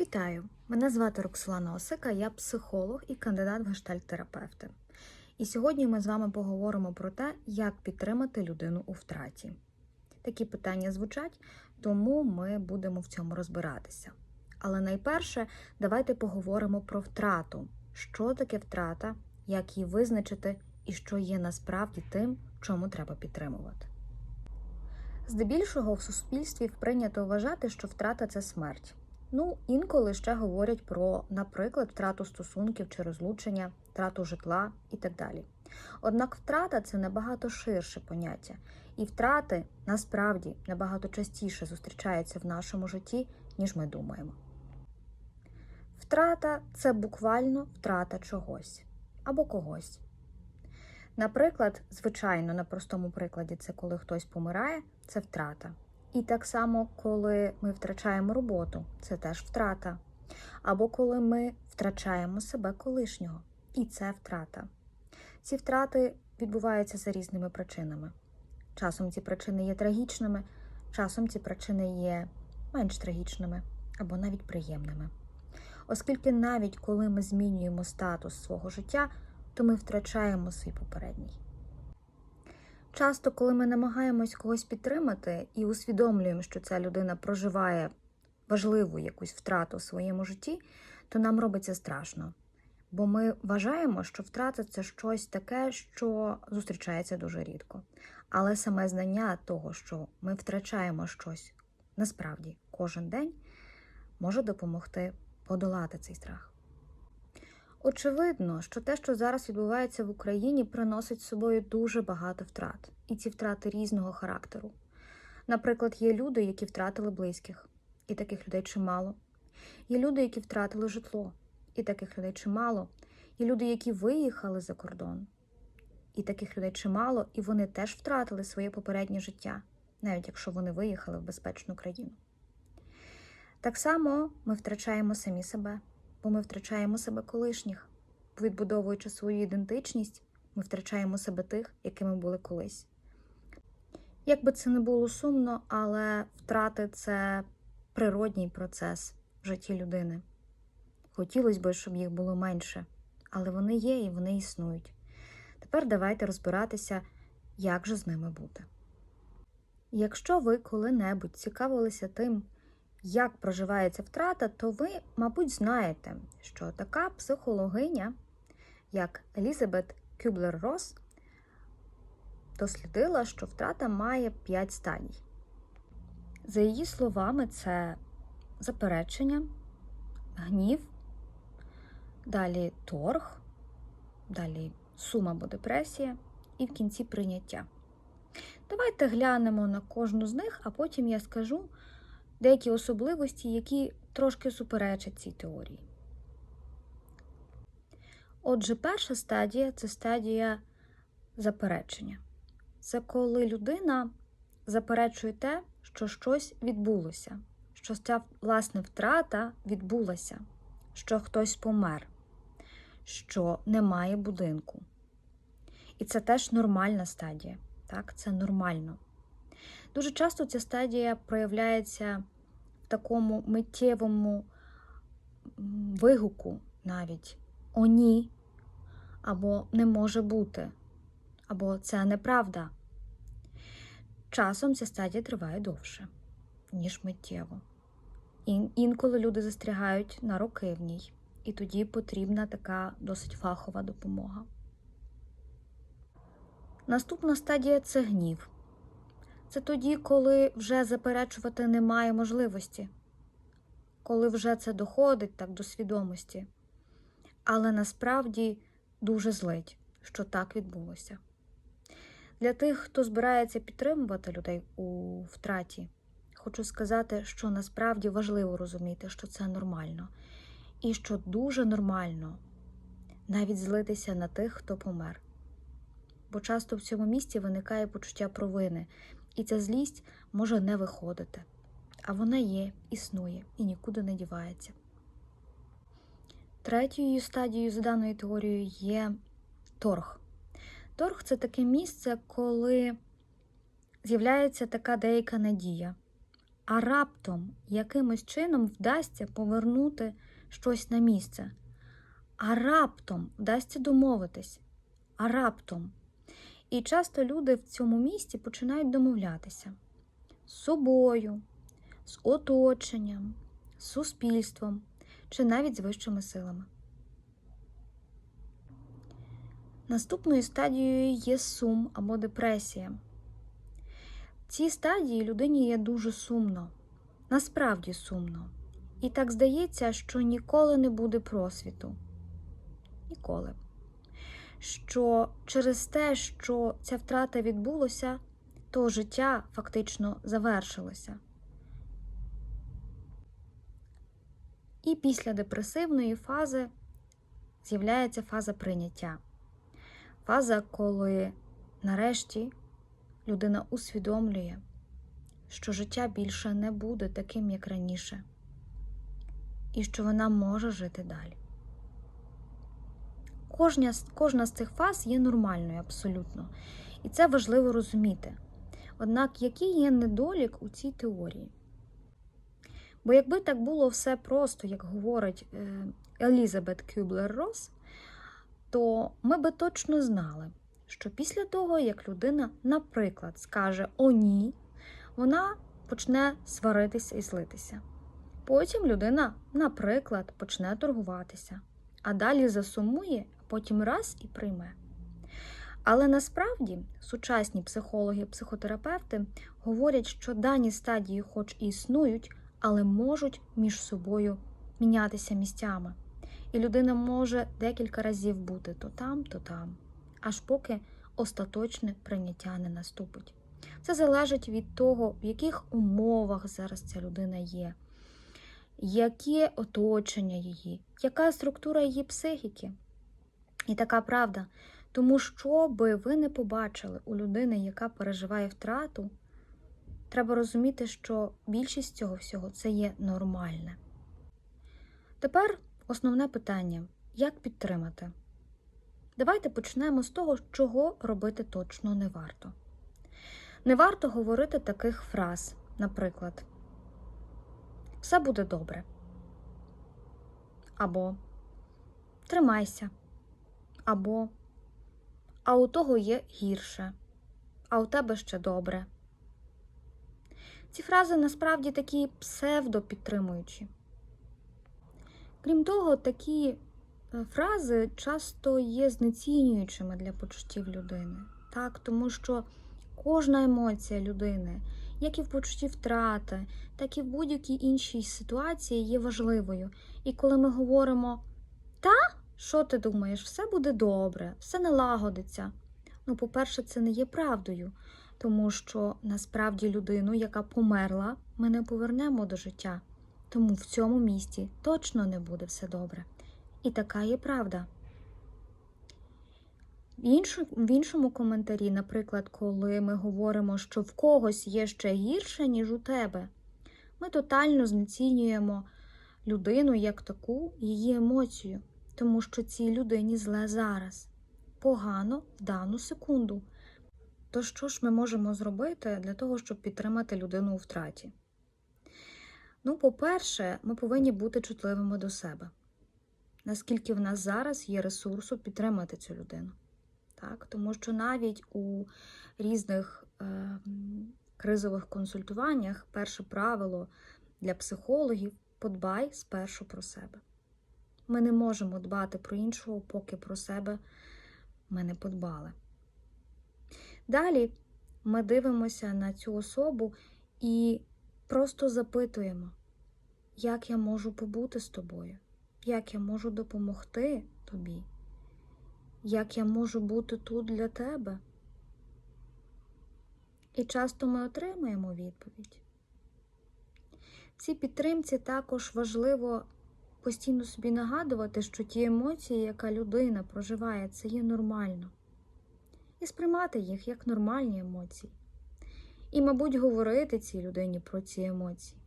Вітаю! Мене звати Роксолана Осика, я психолог і кандидат в гештальт-терапевти. І сьогодні ми з вами поговоримо про те, як підтримати людину у втраті. Такі питання звучать, тому ми будемо в цьому розбиратися. Але найперше, давайте поговоримо про втрату. Що таке втрата, як її визначити і що є насправді тим, чому треба підтримувати. Здебільшого в суспільстві прийнято вважати, що втрата це смерть. Ну, інколи ще говорять про, наприклад, втрату стосунків чи розлучення, втрату житла і так далі. Однак втрата це набагато ширше поняття, і втрати насправді набагато частіше зустрічаються в нашому житті, ніж ми думаємо. Втрата це буквально втрата чогось або когось. Наприклад, звичайно, на простому прикладі, це коли хтось помирає, це втрата. І так само, коли ми втрачаємо роботу, це теж втрата. Або коли ми втрачаємо себе колишнього, і це втрата. Ці втрати відбуваються за різними причинами. Часом ці причини є трагічними, часом ці причини є менш трагічними або навіть приємними. Оскільки навіть коли ми змінюємо статус свого життя, то ми втрачаємо свій попередній. Часто, коли ми намагаємось когось підтримати і усвідомлюємо, що ця людина проживає важливу якусь втрату в своєму житті, то нам робиться страшно. Бо ми вважаємо, що втрата це щось таке, що зустрічається дуже рідко. Але саме знання того, що ми втрачаємо щось насправді кожен день, може допомогти подолати цей страх. Очевидно, що те, що зараз відбувається в Україні, приносить з собою дуже багато втрат, і ці втрати різного характеру. Наприклад, є люди, які втратили близьких, і таких людей чимало. Є люди, які втратили житло, і таких людей чимало. Є люди, які виїхали за кордон, і таких людей чимало, і вони теж втратили своє попереднє життя, навіть якщо вони виїхали в безпечну країну. Так само ми втрачаємо самі себе бо ми втрачаємо себе колишніх. Відбудовуючи свою ідентичність, ми втрачаємо себе тих, якими були колись. Як би це не було сумно, але втрати це природній процес в житті людини. Хотілося б, щоб їх було менше, але вони є і вони існують. Тепер давайте розбиратися, як же з ними бути. Якщо ви коли-небудь цікавилися тим, як проживається втрата, то ви, мабуть, знаєте, що така психологиня, як Елізабет Кюблер-Рос, дослідила, що втрата має 5 стадій. За її словами, це заперечення, гнів, далі торг, далі сум або депресія і в кінці прийняття. Давайте глянемо на кожну з них, а потім я скажу деякі особливості, які трошки суперечать цій теорії. Отже, перша стадія це стадія заперечення. Це коли людина заперечує те, що щось відбулося, що ця власне втрата відбулася, що хтось помер, що немає будинку. І це теж нормальна стадія. Так, Це нормально. Дуже часто ця стадія проявляється в такому миттєвому вигуку навіть о ні, або не може бути, або це неправда. Часом ця стадія триває довше, ніж миттєво. Ін інколи люди застрягають на роки в ній, і тоді потрібна така досить фахова допомога. Наступна стадія це гнів. Це тоді, коли вже заперечувати немає можливості, коли вже це доходить так до свідомості, але насправді дуже злить, що так відбулося. Для тих, хто збирається підтримувати людей у втраті, хочу сказати, що насправді важливо розуміти, що це нормально, і що дуже нормально навіть злитися на тих, хто помер. Бо часто в цьому місці виникає почуття провини, і ця злість може не виходити. А вона є, існує і нікуди не дівається. Третьою стадією за даною теорією є торг. Торг це таке місце, коли з'являється така деяка надія, а раптом якимось чином вдасться повернути щось на місце. А раптом вдасться домовитись. А раптом. І часто люди в цьому місці починають домовлятися з собою, з оточенням, з суспільством чи навіть з вищими силами. Наступною стадією є сум або депресія. В цій стадії людині є дуже сумно, насправді сумно. І так здається, що ніколи не буде просвіту. Ніколи. Що через те, що ця втрата відбулося, то життя фактично завершилося. І після депресивної фази з'являється фаза прийняття. Фаза, коли нарешті людина усвідомлює, що життя більше не буде таким, як раніше, і що вона може жити далі. Кожна, кожна з цих фаз є нормальною абсолютно, і це важливо розуміти. Однак, який є недолік у цій теорії? Бо якби так було все просто, як говорить е, Елізабет Кюблер-Росс, то ми би точно знали, що після того, як людина, наприклад, скаже О, ні, вона почне сваритися і злитися. Потім людина, наприклад, почне торгуватися, а далі засумує, потім раз і прийме. Але насправді сучасні психологи, психотерапевти говорять, що дані стадії, хоч і існують, але можуть між собою мінятися місцями. І людина може декілька разів бути то там, то там, аж поки остаточне прийняття не наступить. Це залежить від того, в яких умовах зараз ця людина є, яке оточення її, яка структура її психіки. І така правда. Тому що би ви не побачили у людини, яка переживає втрату, треба розуміти, що більшість цього всього це є нормальне. Тепер основне питання як підтримати? Давайте почнемо з того, чого робити точно не варто. Не варто говорити таких фраз, наприклад, все буде добре. Або Тримайся. Або А у того є гірше, а у тебе ще добре. Ці фрази насправді такі псевдопідтримуючі. Крім того, такі фрази часто є знецінюючими для почуттів людини, так? тому що кожна емоція людини, як і в почутті втрати, так і в будь-якій іншій ситуації є важливою. І коли ми говоримо та, що ти думаєш, все буде добре, все налагодиться. Ну, по-перше, це не є правдою, тому що насправді людину, яка померла, ми не повернемо до життя. Тому в цьому місті точно не буде все добре. І така є правда. В, іншому коментарі, наприклад, коли ми говоримо, що в когось є ще гірше, ніж у тебе, ми тотально знецінюємо людину як таку, її емоцію, тому що цій людині зле зараз, погано в дану секунду. То що ж ми можемо зробити для того, щоб підтримати людину у втраті? Ну, по-перше, ми повинні бути чутливими до себе. Наскільки в нас зараз є ресурсу підтримати цю людину. Так? Тому що навіть у різних е, кризових консультуваннях перше правило для психологів подбай спершу про себе. Ми не можемо дбати про іншого, поки про себе ми не подбали. Далі ми дивимося на цю особу і просто запитуємо, як я можу побути з тобою, як я можу допомогти тобі, як я можу бути тут для тебе. І часто ми отримаємо відповідь. Цій підтримці також важливо постійно собі нагадувати, що ті емоції, яка людина проживає, це є нормально. І сприймати їх як нормальні емоції. І, мабуть, говорити цій людині про ці емоції.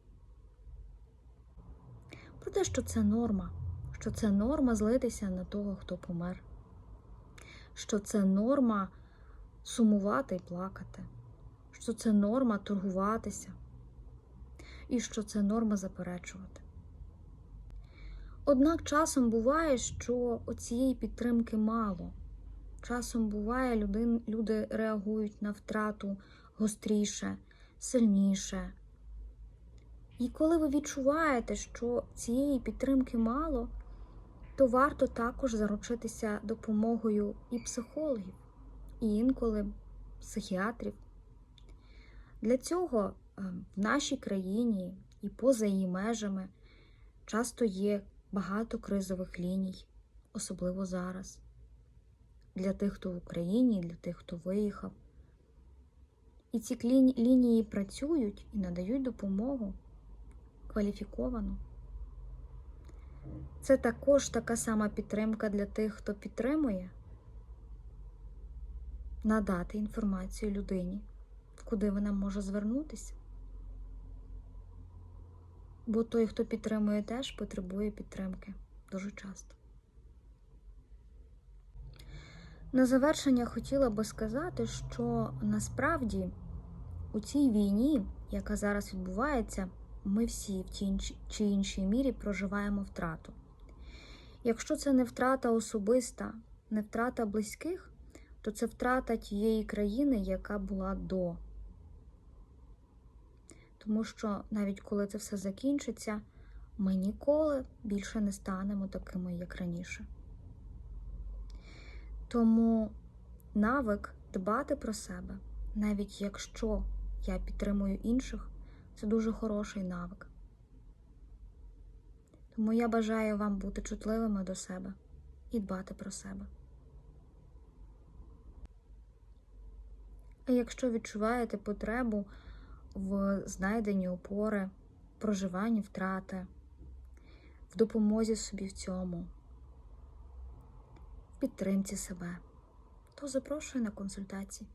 Про те, що це норма, що це норма злитися на того, хто помер, що це норма сумувати і плакати, що це норма торгуватися, і що це норма заперечувати. Однак часом буває, що цієї підтримки мало. Часом буває, люди, люди реагують на втрату гостріше, сильніше. І коли ви відчуваєте, що цієї підтримки мало, то варто також заручитися допомогою і психологів, і інколи психіатрів. Для цього е, в нашій країні і поза її межами часто є багато кризових ліній, особливо зараз. Для тих, хто в Україні, для тих, хто виїхав. І ці лінії працюють і надають допомогу кваліфіковану. Це також така сама підтримка для тих, хто підтримує, надати інформацію людині, куди вона може звернутися. Бо той, хто підтримує, теж потребує підтримки дуже часто. На завершення хотіла би сказати, що насправді у цій війні, яка зараз відбувається, ми всі в тій чи іншій мірі проживаємо втрату. Якщо це не втрата особиста, не втрата близьких, то це втрата тієї країни, яка була до. Тому що навіть коли це все закінчиться, ми ніколи більше не станемо такими, як раніше. Тому навик дбати про себе, навіть якщо я підтримую інших, це дуже хороший навик. Тому я бажаю вам бути чутливими до себе і дбати про себе. А якщо відчуваєте потребу в знайденні опори, проживанні втрати, в допомозі собі в цьому, в підтримці себе, то запрошую на консультації.